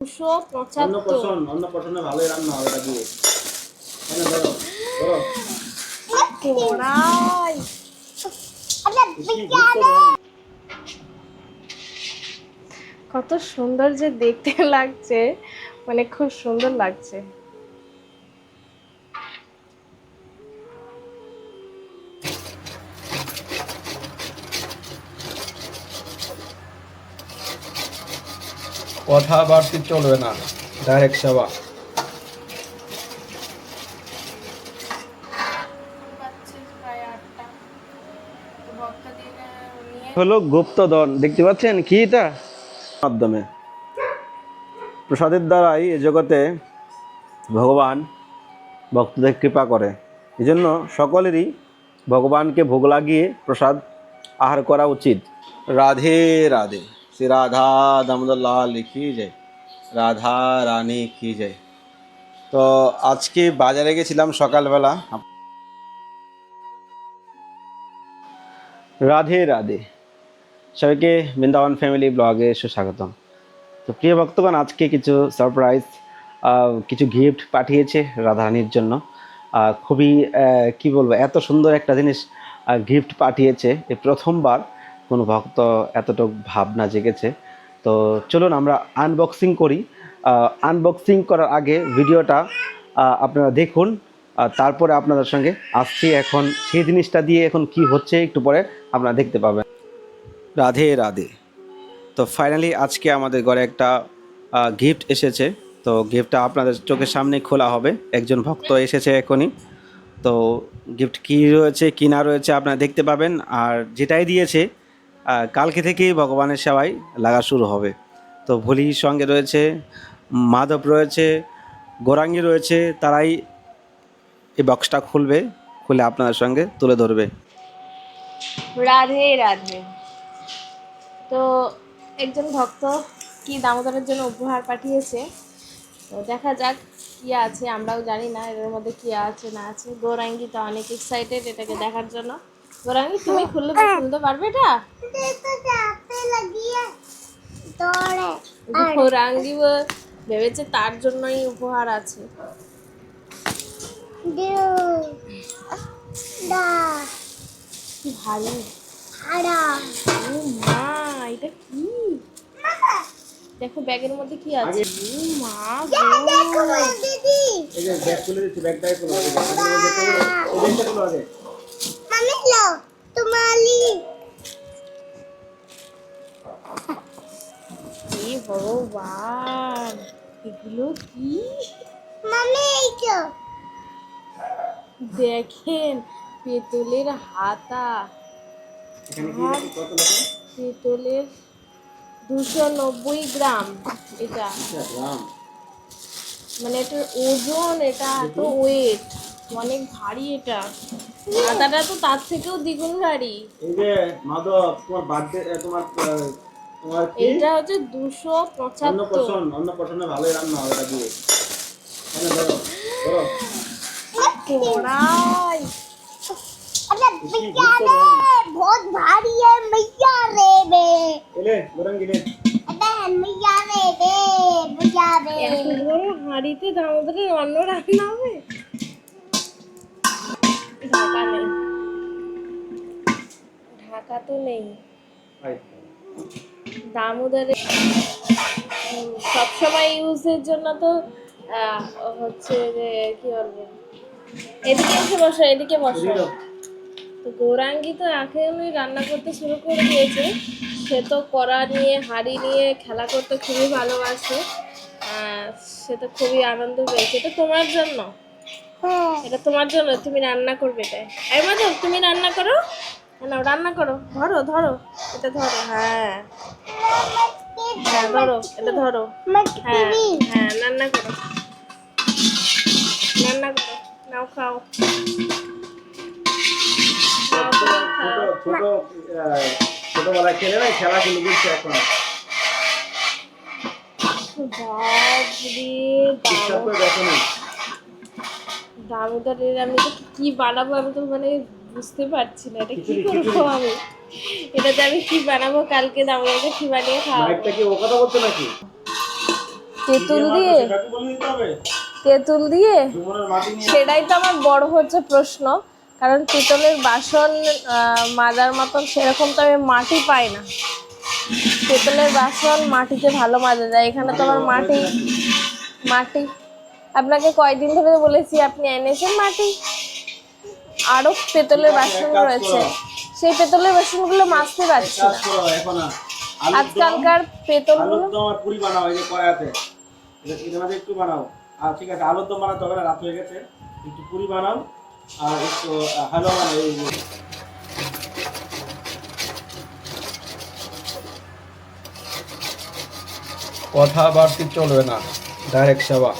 দুশো পঁচাত্তর। অন্য পছন্দে ভালোই রান্না হবে এটা দিয়ে। এনে ধরো? ধরো। কড়াই কি গুরুত্ব দাও। কত সুন্দর যে দেখতে লাগছে মানে খুব সুন্দর লাগছে। কথাবার্তি চলবে না। ডাইরেক্ট সেবা। হলো গুপ্তধন। দেখতে পাচ্ছেন? কি এটা? মাধ্যমে। প্রসাদের দ্বারাই এ জগতে ভগবান ভক্তদের কৃপা করে। এই জন্য সকলেরই ভগবানকে ভোগ লাগিয়ে প্রসাদ আহার করা উচিত। রাধে রাধে। শ্রী রাধা দামোদর লাল লিখি যায় রাধা রানী কি যায় তো আজকে বাজারে গেছিলাম সকালবেলা। রাধে রাধে। সবাইকে বৃন্দাবন ফ্যামিলি ব্লগে সুস্বাগতম। তো প্রিয় ভক্তগণ, আজকে কিছু সারপ্রাইজ কিছু গিফট পাঠিয়েছে রাধারানীর জন্য। খুবই কি বলব, এত সুন্দর একটা জিনিস গিফট পাঠিয়েছে। এই প্রথমবার কোনো ভক্ত এতটুকু ভাবনা জেগেছে। তো চলুন আমরা আনবক্সিং করি। আনবক্সিং করার আগে ভিডিওটা আপনারা দেখুন। তারপরে আপনাদের সঙ্গে আসছি এখন। সেই জিনিসটা দিয়ে এখন কি হচ্ছে একটু পরে আপনারা দেখতে পাবেন। রাধে রাধে। তো ফাইনালি আজকে আমাদের ঘরে একটা গিফট এসেছে। তো গিফটটা আপনাদের চোখের সামনে খোলা হবে। একজন ভক্ত এসেছে এখনই। তো গিফট কি রয়েছে, কি না রয়েছে আপনারা দেখতে পাবেন। আর যেটাই দিয়েছে কালকে থেকেই ভগবানের সেবায় লাগা শুরু হবে। তো ভোলির সঙ্গে রয়েছে, মাধব রয়েছে, গোরাঙ্গি রয়েছে, তারাই এই বক্সটা খুলবে, খুলে আপনাদের সঙ্গে তুলে ধরবে। রাধে রাধে। তো একজন ভক্ত কি দামোদরের জন্য উপহার পাঠিয়েছে? তো দেখা যাক কি আছে, আমরাও জানি না এর মধ্যে কি আছে, না আছে। গৌরাঙ্গি তো অনেক এক্সাইটেড এটাকে দেখার জন্য। গৌরাঙ্গি তুমি খুললে খুলতে পারবে এটা? গৌরাঙ্গি ভেবেছে তার জন্যই উপহার আছে। কি ভারী ও মা এটা কি? দেখো ব্যাগের মধ্যে কি আছে? ও মা গো। এই যে ব্যাগ খুলে দিচ্ছি ব্যাগটাই খুলে। দিচ্ছি ব্যাগটা খুলে আগে। এ ভগবান এগুলো কি? দেখেন পেতলের হাতা। কি পেতলের দুশো নব্বই গ্রাম। এটা মানে এটার ওজন এটা এত ওয়েট অনেক ভারী এটা। হাতাটা তো তার থেকেও দ্বিগুণ ভারী এই যে মাধব তোমার বার্থডে তোমার আহ, তোমার কি এটা হচ্ছে দুশো অন্য পঁচাত্তর পছন্দ অন্য পছন্দে ভালোই রান্না হবে এটা দিয়ে এনে ধরো ধরো কড়াই কি গুরুত্ব দাও। बहुत भारी है मैया रे बे এলে গোরাঙ্গি নে बहन मैया रे बे मैया रे এত বড় হাঁড়িতে দামোদরের অন্ন রান্না হবে ঢাকা নেই। ঢাকা তো নেই। দামোদরে সবসময় ইউজের জন্য তো হচ্ছে যে কি বলব? এদিকে এসে বসো এদিকে বসো। তো গৌরাঙ্গি তো এখনই রান্না করতে শুরু করে দিয়েছে। সে তো কড়া নিয়ে হাঁড়ি নিয়ে খেলা করতে খুবই ভালোবাসে। সে তো খুবই আনন্দ পেয়েছে। তো তোমার জন্য? এটা তোমার জন্য তুমি রান্না করবে তাই। এই মাধব তুমি রান্না করো। নাও রান্না করো। ধরো ধরো। এটা ধরো হ্যাঁ। হ্যাঁ ধরো এটা ধরো। হ্যাঁ হ্যাঁ রান্না করো। রান্না করো। নাও খাও। ছোট ছোট ছোটবেলায় খেলে এখন? বাপরে না দামোদরের আমি তো কি বানাবো আমি তো মানে বুঝতে পারছি না এটা কি করব। আমি? এটাতে আমি কি বানাবো কালকে দামোদরকে কি বানিয়ে খাওয়াবো? ও কথা বলছো নাকি? তেঁতুল দিয়ে? তেঁতুল দিয়ে? সেটাই তো আমার বড় হচ্ছে প্রশ্ন কারণ পিতলের বাসন মাজার মতন সেরকম তো আমি মাটি পাই না। পিতলের বাসন মাটিতে ভালো মাজা যায় এখানে তো আমার মাটি মাটি আপনাকে কয়দিন ধরে বলেছি আপনি এনেছেন মাটি। আরও পেতলের বাসন রয়েছে। সেই পেতলের বাসনগুলো মাজতে পারছি না। আজকালকার পেতলগুলো আর পুরি বানাও এই যে কড়াইতে। এটা- একটু বানাও। আর ঠিক আছে আলুর দম বানাতে হবে না রাত হয়ে গেছে। একটু পুরি বানাও আর একটু হালুয়া বানাও এই যে। কথা বাড়তি চলবে না ডাইরেক্ট সেবা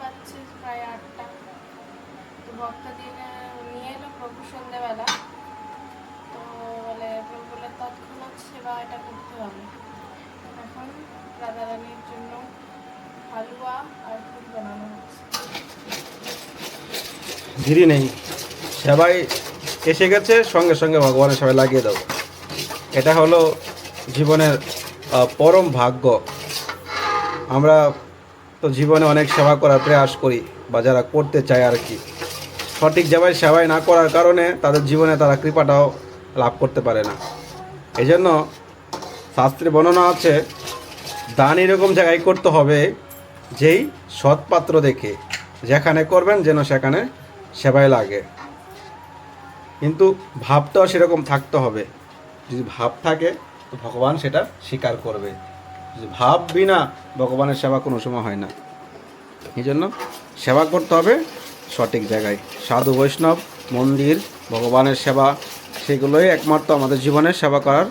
বাজছে প্রায় আটটা তো ভক্ত নিয়ে এলো প্রভু সন্ধ্যেবেলা। তো বলে প্রভু বলে তৎক্ষণাৎ সেবা এটা করতে হবে। এখন জন্য হালুয়া আর ফুল বানানো হচ্ছে। ধীরে নেই। সেবাই এসে গেছে, সঙ্গে সঙ্গে ভগবানের সবাই লাগিয়ে দাও এটা হলো জীবনের পরম ভাগ্য। আমরা তো জীবনে অনেক সেবা করার প্রয়াস করি, বা যারা করতে চায় আর কি। সঠিক জায়গায় সেবাই না করার কারণে তাদের জীবনে তারা কৃপাটাও লাভ করতে পারে না। এই জন্য শাস্ত্রে বর্ণনা আছে, দান এরকম জায়গায় করতে হবে যেই সৎপাত্র দেখে যেখানে করবেন যেন সেখানে সেবায় লাগে। কিন্তু ভাবটাও সেরকম থাকতে হবে। যদি ভাব থাকে, তো ভগবান সেটা স্বীকার করবে। যদি ভাব বিনা ভগবানের সেবা কোনো সময় হয় না। এই জন্য সেবা করতে হবে সঠিক জায়গায়। সাধু, বৈষ্ণব, মন্দির, ভগবানের সেবা, সেগুলোই একমাত্র আমাদের জীবনে সেবা করার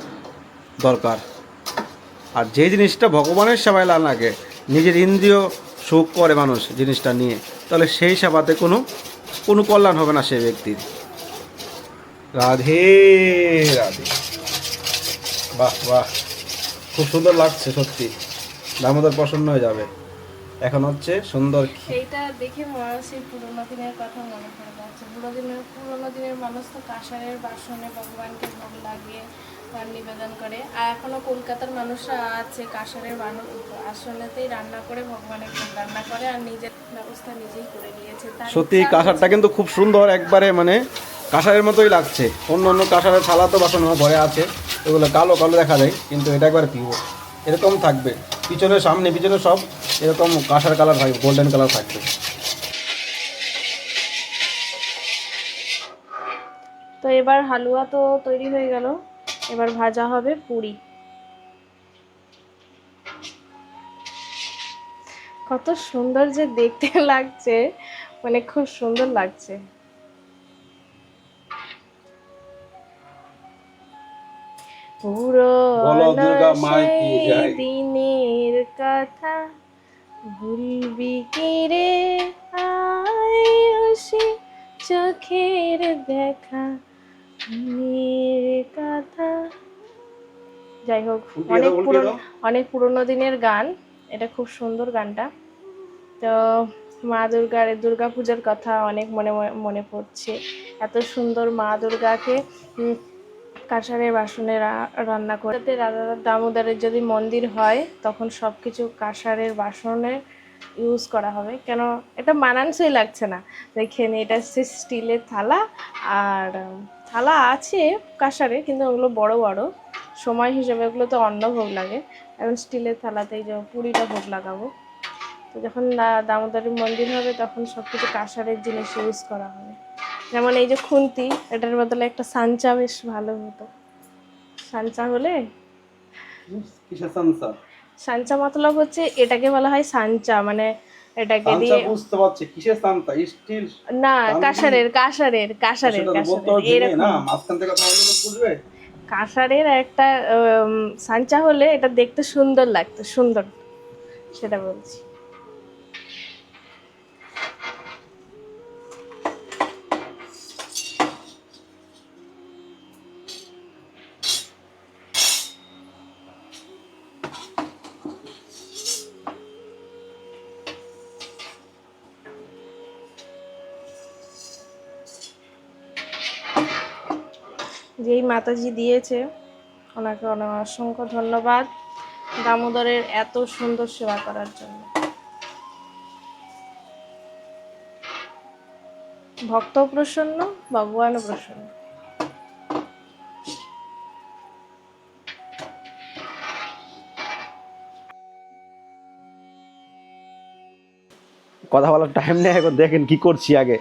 দরকার। আর যে জিনিসটা ভগবানের সেবায় না লাগে, নিজের ইন্দ্রিয় সুখ করে মানুষ জিনিসটা নিয়ে, তাহলে সেই সেবাতে কোনো কোনো কল্যাণ হবে না সেই ব্যক্তির। রাধে রাধে। বাহ বাহ। খুব সুন্দর লাগছে সত্যি। দামোদর প্রসন্ন হয়ে যাবে। এখন হচ্ছে সুন্দর সেইটা দেখে মনে সেই পুরোনো দিনের কথা মনে পড়ে যাচ্ছে। পুরো দিনের পুরোনো দিনের মানুষ তো কাঁসারের বাসনে ভগবানকে ভোগ লাগিয়ে তার নিবেদন করে। আর এখনও কলকাতার মানুষরা আছে কাঁসারের আসনেতেই রান্না করে ভগবানের ভোগ রান্না করে আর নিজের ব্যবস্থা নিজেই করে নিয়েছে। সত্যি কাঁসারটা কিন্তু খুব সুন্দর একবারে মানে কাঁসারের মতোই লাগছে। অন্য অন্য কাঁসারের থালা তো বাসন ঘরে আছে। এগুলো কালো কালো দেখা যায় কিন্তু এটা একবার পিওর। এরকম থাকবে। পিছনে সামনে, পিছনে সব এরকম কাঁসার কালার থাকবে গোল্ডেন কালার থাকবে। তো এবার হালুয়া তো তৈরি হয়ে গেল। এবার ভাজা হবে পুরি। কত সুন্দর যে দেখতে লাগছে মানে খুব সুন্দর লাগছে। পুরো। দিনের কথা ভুলবি কি রে? আয় চোখের দেখা কথা। যাই হোক অনেক পুরনো অনেক পুরনো দিনের গান। এটা খুব সুন্দর গানটা। তো মা দুর্গার দুর্গা পূজার কথা অনেক মনে মনে- পড়ছে। এত সুন্দর মা দুর্গাকে কাঁসারের বাসনে রান্না করে। তাতে রাধা দামোদরের যদি মন্দির হয়, তখন সব কিছু কাঁসারের বাসনের ইউজ করা হবে। কেন, এটা মানানসই লাগছে না। দেখেন, এটা হচ্ছে স্টিলের থালা, আর থালা আছে কাঁসারে কিন্তু ওগুলো বড় বড়। সময় হিসেবে ওগুলো তো অন্য ভোগ লাগে। এখন স্টিলের থালাতেই যে পুরিটা ভোগ লাগাবো। তো যখন দামোদরের মন্দির হবে, তখন সব কিছু কাঁসারের জিনিস ইউজ করা হবে। যেমন এই যে খুন্তি এটার বদলে একটা সাঞ্চা বেশ ভালো হতো। সাঞ্চা হলে? সাঞ্চা মতলব হচ্ছে এটাকে বলা হয় সাঞ্চা মানে এটাকে দিয়ে বুঝতে পারছি কিসের সান্তা স্টিল? না কাঁসারের কাঁসারের কাঁসারের কাঁসারের এরকম। মাঝখান থেকে কথা বললে বুঝবে। কাঁসারের একটা সাঞ্চা হলে এটা দেখতে সুন্দর লাগতো সুন্দর সেটা বলছি। যেই মাতাজি দিয়েছে, ওনাকে অনেক অসংখ্য ধন্যবাদ দামোদরের এত সুন্দর সেবা করার জন্য। ভক্ত প্রসন্ন ভগবানও প্রসন্ন। কথা বলার টাইম নেই, এখন দেখেন কি করছি আগে।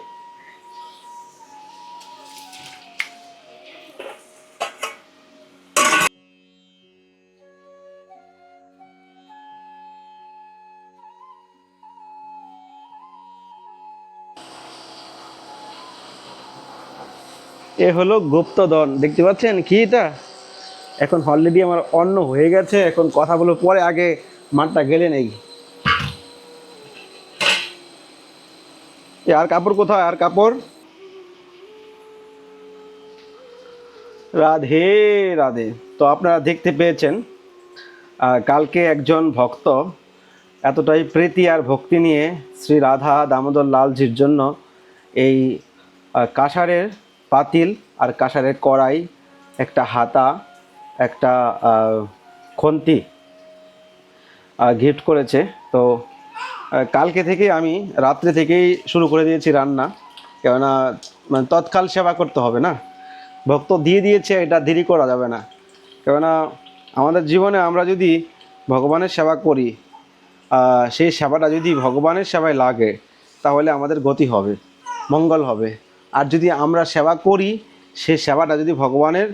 এ হলো গুপ্তদন দেখতে পাচ্ছেন? কি এটা? এখন অলরেডি আমার অন্ন হয়ে গেছে। এখন কথা বলে পরে আগে মাঠটা গেলে নেই। আর কাপড় কোথায়? আর কাপড়? রাধে রাধে। তো আপনারা দেখতে পেয়েছেন কালকে একজন ভক্ত এতটাই প্রীতি আর ভক্তি নিয়ে শ্রী রাধা দামোদর লালজির জন্য এই কাঁসারের পাতিল আর কাঁসারের কড়াই, একটা হাতা, একটা খন্তি গিফট করেছে। তো কালকে থেকে আমি রাত্রে থেকেই শুরু করে দিয়েছি রান্না। কেননা মানে তৎকাল সেবা করতে হবে না। ভক্ত দিয়ে দিয়েছে, এটা দেরি করা যাবে না। কেননা, আমাদের জীবনে আমরা যদি ভগবানের সেবা করি সেই সেবাটা যদি ভগবানের সেবায় লাগে, তাহলে আমাদের গতি হবে, মঙ্গল হবে। আর যদি আমরা সেবা করি সেই সেবাটা যদি ভগবানের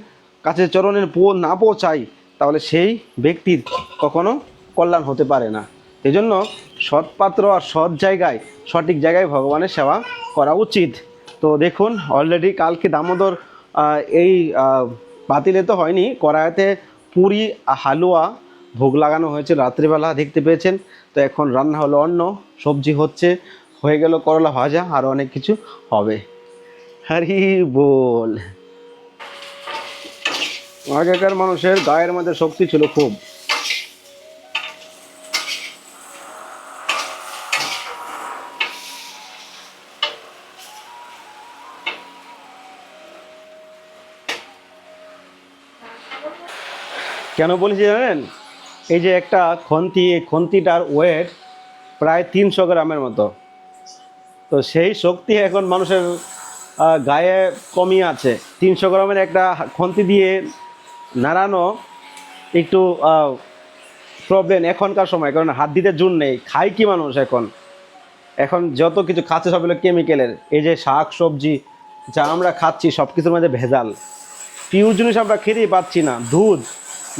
কাছে চরণের পো না পৌঁছাই তাহলে সেই ব্যক্তির কখনো কল্যাণ হতে পারে না। এই জন্য সৎপাত্র আর সৎ জায়গায়, সঠিক জায়গায় ভগবানের সেবা করা উচিত। তো দেখুন অলরেডি কালকে দামোদর এই বাতিলে তো হয়নি, কড়াইতে পুরি, হালুয়া, ভোগ লাগানো হয়েছে, রাত্রিবেলা দেখতে পেয়েছেন। তো এখন রান্না হলো অন্ন, সবজি হচ্ছে, হয়ে গেল করলা ভাজা, আর অনেক কিছু হবে। হরি বল। আগেকার মানুষের গায়ের মধ্যে শক্তি ছিল খুব। কেন বলেছি জানেন? এই যে একটা খন্তি, এই খন্তিটার ওয়েট প্রায় তিনশো গ্রামের মতো। তো সেই শক্তি এখন মানুষের গায়ে কমই আছে। তিনশো গ্রামের একটা খন্তি দিয়ে নাড়ানো একটু প্রবলেম এখনকার সময়, কারণ হাত দিতে জুন নেই। খায় কি মানুষ এখন? এখন যত কিছু খাচ্ছে সব হলো কেমিক্যালের এই যে শাক, সবজি, যা আমরা খাচ্ছি, সব কিছুর মধ্যে ভেজাল। পিউর জিনিস আমরা খেতেই পাচ্ছি না। দুধ।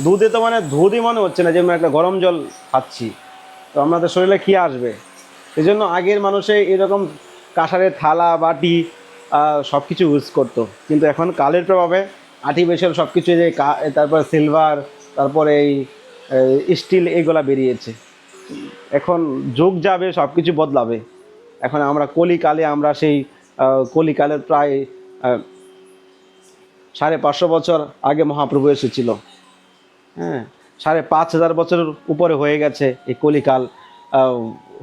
দুধে তো মানে দুধই মনে হচ্ছে না, যে আমরা একটা গরম জল খাচ্ছি। তো আমাদের শরীরে কী আসবে? এই জন্য আগের মানুষে এরকম কাঁসারের থালা, বাটি সব কিছু ইউজ করতো। কিন্তু এখন কালের প্রভাবে আর্টিফিশিয়াল সব কিছু যে তারপর সিলভার তারপরে এই স্টিল এগুলা বেরিয়েছে। এখন যুগ যাবে সব কিছু বদলাবে। এখন আমরা কলিকালে, আমরা সেই কলিকালের প্রায় সাড়ে পাঁচশো বছর আগে মহাপ্রভু এসেছিল। হ্যাঁ সাড়ে পাঁচ হাজার বছরের উপরে হয়ে গেছে এই কলিকাল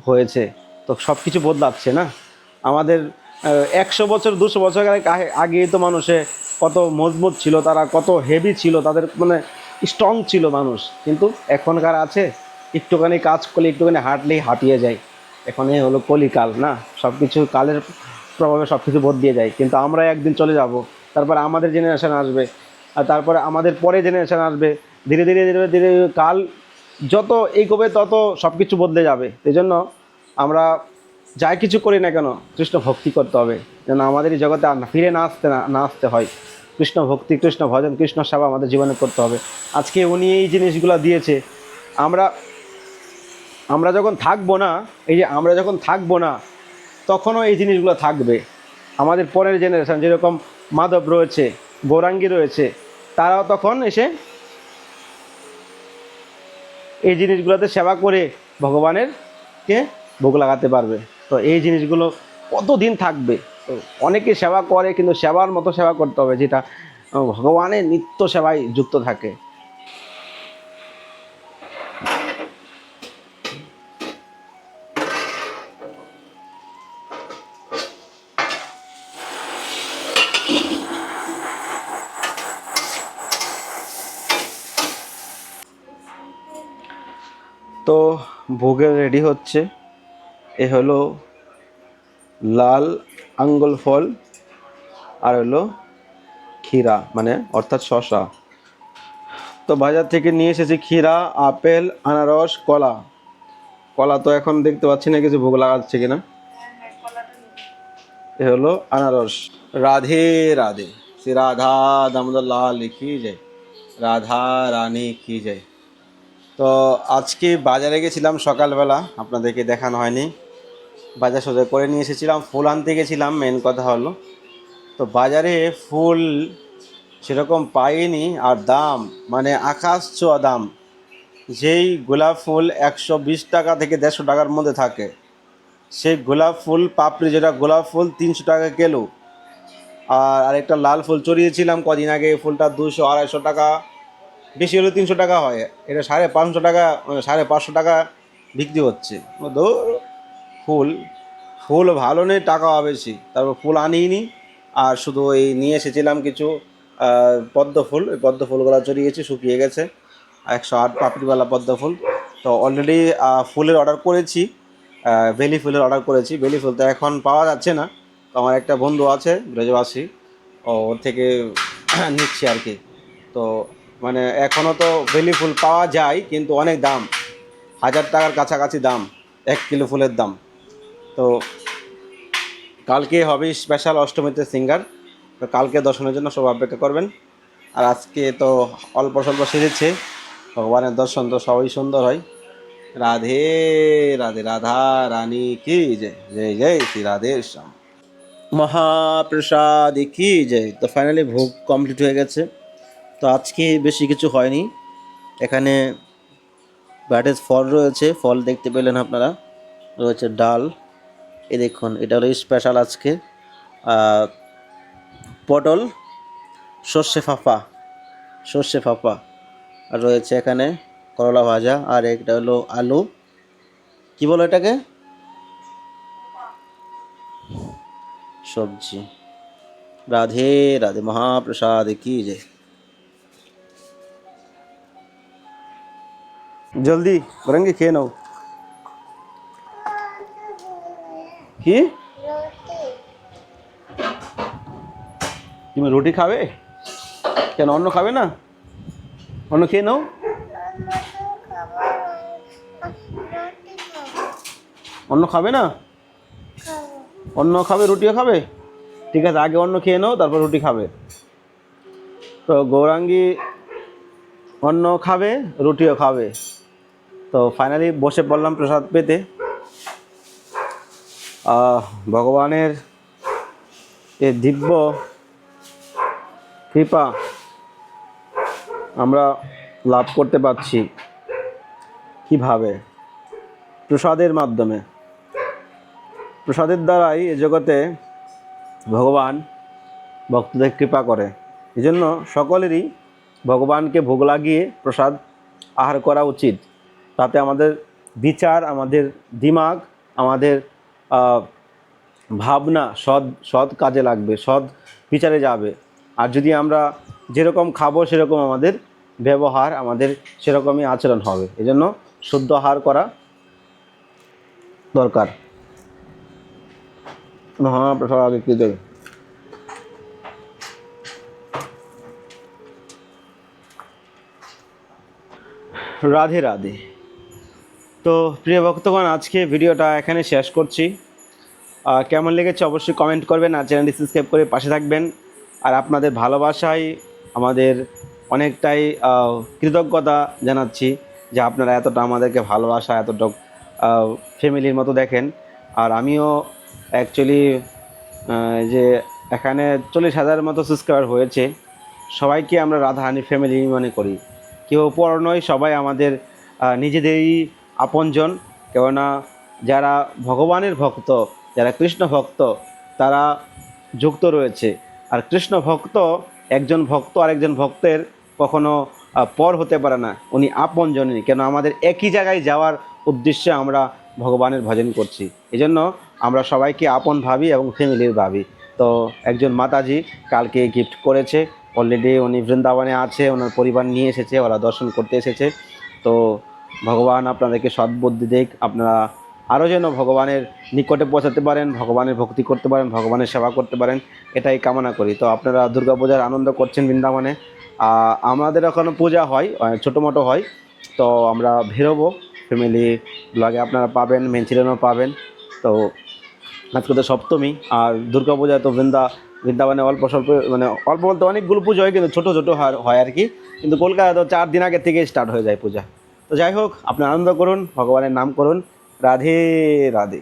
হয়েছে। তো সব কিছু বদলাচ্ছে না। আমাদের একশো বছর, দুশো বছর আগে আগে তো মানুষে কত মজবুত ছিল, তারা কত হেভি ছিল, তাদের মানে স্ট্রং ছিল মানুষ। কিন্তু এখনকার আছে, একটুখানি কাজ করলে একটুখানি হাঁটলেই হাঁপিয়ে যায়। এখন এ হলো কলিকাল, না? সব কিছু কালের প্রভাবে সব কিছু বদলিয়ে যায়। কিন্তু আমরা একদিন চলে যাব, তারপর আমাদের জেনারেশান আসবে, আর তারপরে আমাদের পরে জেনারেশান আসবে। ধীরে ধীরে ধীরে ধীরে কাল যত এগোবে তত সব কিছু বদলে যাবে। এই জন্য আমরা যাই কিছু করি না কেন, কৃষ্ণ ভক্তি করতে হবে। যেন আমাদের এই জগতে আর ফিরে না আসতে না না আসতে হয়। কৃষ্ণ ভক্তি, কৃষ্ণ ভজন, কৃষ্ণ সেবা আমাদের জীবনে করতে হবে। আজকে উনি এই জিনিসগুলো দিয়েছে। আমরা আমরা যখন থাকব না, এই যে আমরা যখন থাকব না, তখনও এই জিনিসগুলো থাকবে। আমাদের পরের জেনারেশান যেরকম মাধব রয়েছে, গৌরাঙ্গী রয়েছে, তারাও তখন এসে এই জিনিসগুলোতে সেবা করে ভগবানের কে ভোগ লাগাতে পারবে। তো এই জিনিসগুলো কতদিন থাকবে? অনেকে সেবা করে, কিন্তু সেবার মতো সেবা করতে হবে, যেটা ভগবানের নিত্য সেবায় যুক্ত থাকে। তো ভোগের রেডি হচ্ছে। এ হলো লাল আঙ্গুল ফল, আর হলো ক্ষীরা মানে অর্থাৎ শশা তো বাজার থেকে নিয়ে এসেছি ক্ষীরা, আপেল, আনারস, কলা। কলা তো এখন দেখতে পাচ্ছি না, কিছু ভোগ লাগাচ্ছে কিনা। এ হলো আনারস। রাধে রাধে। শ্রী রাধা দামোদর লাল কি যায় রাধা রানী কি যায় তো আজকে বাজারে গেছিলাম সকালবেলা, আপনাদেরকে দেখানো হয়নি। বাজার সজার করে নিয়ে এসেছিলাম ফুল আনতে গেছিলাম মেন কথা হলো। তো বাজারে ফুল সেরকম পাইনি আর দাম মানে আকাশ ছোঁয়া দাম। যেই গোলাপ ফুল একশো বিশ টাকা থেকে দেড়শো টাকার মধ্যে থাকে সেই গোলাপ ফুল পাপড়ি যেটা গোলাপ ফুল তিনশো টাকা কিলো। আর আরেকটা লাল ফুল চড়িয়েছিলাম কদিন আগে এই ফুলটা দুশো আড়াইশো টাকা বেশি হলে তিনশো টাকা হয়। এটা সাড়ে পাঁচশো টাকা সাড়ে পাঁচশো টাকা বিক্রি হচ্ছে। ধুর, ফুল ফুল ভালো নেই টাকাও বেশি। তারপর ফুল আনিনি আর শুধু এই নিয়ে এসেছিলাম কিছু পদ্ম ফুল। ওই পদ্ম ফুলগুলো চড়িয়েছি শুকিয়ে গেছে। একশো আট পাপড়িওয়ালা পদ্ম ফুল। তো অলরেডি ফুলের অর্ডার করেছি বেলি ফুলের অর্ডার করেছি। বেলি ফুল তো এখন পাওয়া যাচ্ছে না। তো আমার একটা বন্ধু আছে, ব্রজবাসী। ওর থেকে নিচ্ছি আর কি। তো মানে এখনও তো বেলি ফুল পাওয়া যায়, কিন্তু অনেক দাম। হাজার টাকার কাছাকাছি দাম, এক কিলো ফুলের দাম। তো কালকে হবে স্পেশাল অষ্টমীতে সিঙ্গার তো কালকে দর্শনের জন্য সব অপেক্ষা করবেন। আর আজকে তো অল্প স্বল্প সেরেছে ভগবানের দর্শন তো সবই সুন্দর হয়। রাধে রাধে রাধা রানী কি জয় জয় জয় শ্রী রাধে মহাপ্রসাদ কি জয়, তো ফাইনালি ভোগ কমপ্লিট হয়ে গেছে। তো আজকে বেশি কিছু হয়নি। এখানে ব্যাটেজ ফল রয়েছে, ফল দেখতে পেলেন আপনারা, রয়েছে ডাল। এ দেখুন, এটা হলো স্পেশাল আজকে পটল, সর্ষে ফাফা সর্ষে ফাফা আর রয়েছে এখানে করলা ভাজা, আর একটা হলো আলু। কি বলো এটাকে? সবজি। রাধে রাধে মহাপ্রসাদ, কি যে। জলদি করেঙ্গে খেয়ে নাও। কি? তুমি রুটি খাবে? কেন অন্য খাবে না? অন্য খেয়ে নাও। অন্য খাবে না? অন্য খাবে রুটিও খাবে? ঠিক আছে আগে অন্য খেয়ে নাও তারপর রুটি খাবে। তো গৌরাঙ্গী অন্য খাবে রুটিও খাবে। তো ফাইনালি বসে পড়লাম প্রসাদ পেতে। ভগবানের এ দিব্য কৃপা আমরা লাভ করতে পারছি। কীভাবে? প্রসাদের মাধ্যমে। প্রসাদের দ্বারাই এ জগতে ভগবান ভক্তদের কৃপা করে। এই জন্য সকলেরই ভগবানকে ভোগ লাগিয়ে প্রসাদ আহার করা উচিত। তাতে আমাদের বিচার, আমাদের দিমাগ, আমাদের ভাবনা, সৎ সৎ কাজে লাগবে, সৎ বিচারে যাবে। আর যদি আমরা যেরকম খাব, সেরকম আমাদের ব্যবহার, আমাদের সেরকমই আচরণ হবে। এজন্য শুদ্ধ আহার করা দরকার। মহাপ্রসাদ আগে কি রাধে রাধে। তো প্রিয় ভক্তগণ, আজকে ভিডিওটা এখানে শেষ করছি। কেমন লেগেছে অবশ্যই কমেন্ট করবেন আর চ্যানেলটি সাবস্ক্রাইব করে পাশে থাকবেন। আর আপনাদের ভালোবাসায় আমাদের অনেকটাই কৃতজ্ঞতা জানাচ্ছি যে আপনারা এতটা আমাদেরকে ভালোবাসা, এতটা ফ্যামিলির মতো দেখেন। আর আমিও অ্যাকচুয়ালি যে এখানে চল্লিশ হাজার মতো সাবস্ক্রাইবার হয়েছে। সবাইকে আমরা রাধাহানি ফ্যামিলি মনে করি। কেউ পর নয় সবাই আমাদের নিজেদেরই আপনজন, কেননা যারা ভগবানের ভক্ত, যারা কৃষ্ণ ভক্ত, তারা যুক্ত রয়েছে। আর কৃষ্ণ ভক্ত, একজন ভক্ত আরেকজন ভক্তের কখনো পর হতে পারে না। উনি আপনজনই, কেন আমাদের একই জায়গায় যাওয়ার উদ্দেশ্যে আমরা ভগবানের ভজন করছি। এজন্য আমরা সবাইকে আপন ভাবি এবং ফ্যামিলির ভাবি। তো একজন মাতাজি কালকে গিফট করেছে। অলরেডি উনি বৃন্দাবনে আছে, ওনার পরিবার নিয়ে এসেছে, ওরা দর্শন করতে এসেছে। তো ভগবান আপনাদেরকে সদ্বুদ্ধি দেখ আপনারা আরও যেন ভগবানের নিকটে পৌঁছাতে পারেন, ভগবানের ভক্তি করতে পারেন, ভগবানের সেবা করতে পারেন, এটাই কামনা করি। তো আপনারা দুর্গাপূজার আনন্দ করছেন বৃন্দাবনে। আমাদের এখনও পূজা হয় ছোটো মোটো হয়। তো আমরা বেরোবো, ফ্যামিলি ব্লগে আপনারা পাবেন, মেনচিলেনও পাবেন। তো আজকে তো সপ্তমী, আর দুর্গাপূজা তো বৃন্দা, বৃন্দাবনে অল্প স্বল্প মানে অল্প বলতে অনেকগুলো পুজো হয়, কিন্তু ছোটো ছোটো হয় আর কি। কিন্তু কলকাতা তো চার দিন আগে থেকে স্টার্ট হয়ে যায় পূজা। তো যাই হোক আপনি আনন্দ করুন ভগবানের নাম করুন। রাধে রাধে।